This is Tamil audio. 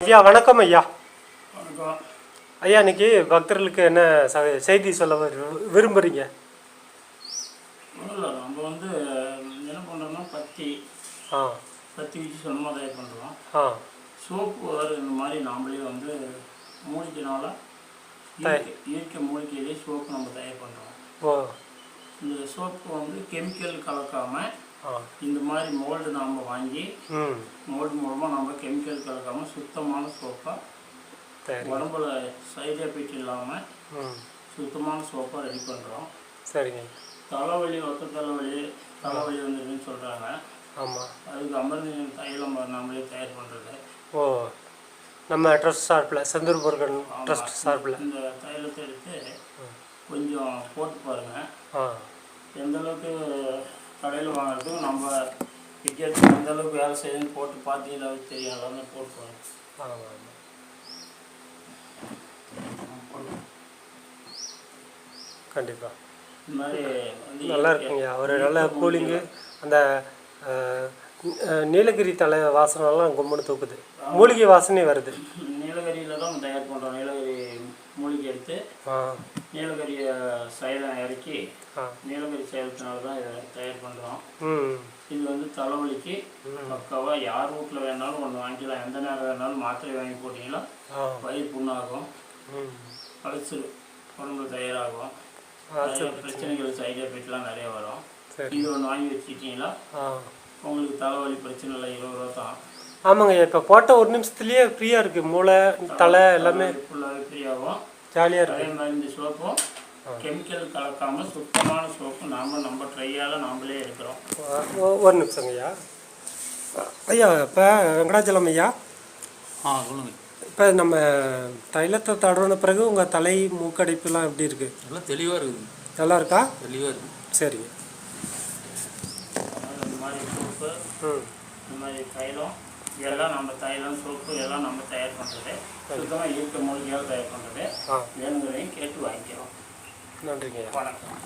ஐயா வணக்கம் ஐயா. வணக்கம். ஐயா இன்னைக்கு பக்தர்களுக்கு என்ன செய்தி சொல்ல விரு- விரும்புறீங்க? ஒன்றும் இல்லை நம்ம வந்து என்ன பண்ணுறோம்னா பத்தி. ஆ. பத்தி வச்சு சொன்னமாக தயார் பண்ணுறோம் ஆ. சோப்பு வேறு இந்த மாதிரி நாமளே வந்து மூலிகைனால இயற்கை மூலிகையிலே சோப்பு நம்ம தயார் பண்ணுறோம் ஓ. இந்த சோப்பு வந்து கெமிக்கல் கலக்காமல் இந்த மாதிரி மோல்டு நாம் வாங்கி மோல்டு மூலமாக நம்ம கெமிக்கல் கலக்காமல் சுத்தமான சோப்பாக உடம்புல சைடு எஃபெக்ட் இல்லாமல் சுத்தமான சோப்பாக ரெடி பண்ணுறோம் சரிங்க. தலைவலி ஒத்த தலைவலி தலைவலி வந்துருக்குன்னு சொல்கிறாங்க ஆமாம் அதுக்கு அமிர்த தைலம் நம்மளே தயார் பண்ணுறது ஓ நம்ம ட்ரஸ்ட் சார்பில் செந்தூர் முருகன் ட்ரஸ்ட் சார்பில். இந்த தைலத்தை எடுத்து கொஞ்சம் போட்டு பாருங்கள் ஆ. எந்த அளவுக்கு கடையில் வாங்குறதுக்கும் நம்ம விற்கிறதுக்கு எந்த அளவுக்கு வேலை செய்யுதுன்னு போட்டு பார்த்தீங்கன்னா தெரியும் எல்லாமே போட்டு பாருங்க ஆமாம் ஆமாம் கண்டிப்பாக இந்த மாதிரி நல்லா இருக்குங்கய்யா ஒரு நல்ல கூலிங்கு அந்த நீலகிரி தலை வாசனைலாம் கும்பன்னு தூக்குது. மூலிகை வாசனை வருது. நீலகிரியில் தான் தயார் பண்ணுறோம் நீலகிரி மூலிகை எடுத்து. நீலகிரியை சைலம் இறக்கி நீலகிரி சைலத்தினால தான் இதை தயார் பண்ணுறோம். இது வந்து தலைவலிக்கு பக்காவாக யார் வீட்டில் வேணாலும் ஒன்று வாங்கிக்கலாம். எந்த நேரம் வேணாலும் மாத்திரை வாங்கி போட்டிங்கன்னா வயிறு புண்ணாகும். ம். அழைச்சிரு உடம்புல தயாராகும். பிரச்சனைகள் சைடு எஃபெக்ட்லாம் நிறைய வரும். இது ஒன்று வாங்கி வச்சுக்கிட்டீங்களா உங்களுக்கு தலைவலி பிரச்சனை இல்லை இருபது ரூபா தான். ஆமாங்க இப்போ போட்ட ஒரு நிமிஷத்துலேயே ஃப்ரீயாக இருக்குது மூளை தலை எல்லாமே. ஃபுல்லாகவே ஃப்ரீ ஆகும். ஜாலியாக இருக்கு. அதே மாதிரி இந்த சோப்பும் கெமிக்கல் கலக்காமல் சுத்தமான சோப்பு நாம் நம்ம ட்ரையால் நாமளே இருக்கிறோம் ஒரு நிமிஷங்க ஐயா. ஐயா இப்போ வெங்கடாச்சலம் ஐயா. ஆ சொல்லுங்கள் இப்போ நம்ம தைலத்தை தடவின பிறகு உங்கள் தலை மூக்கடைப்புலாம் எப்படி இருக்குது எல்லாம் தெளிவாக இருக்குது. நல்லா இருக்கா? தெளிவாக இருக்குது சரிங்க இந்த மாதிரி சோப்பு இந்த மாதிரி தைலம் இதெல்லாம் நம்ம தைலம் சோப்பு இதெல்லாம் நம்ம தயார் பண்ணுறது சுத்தமாக இயற்கை மூலிகையால் தயார் பண்ணுறது வேணுங்கிறதையும் கேட்டு வாங்கிக்கிறோம். நன்றிங்க வணக்கம்.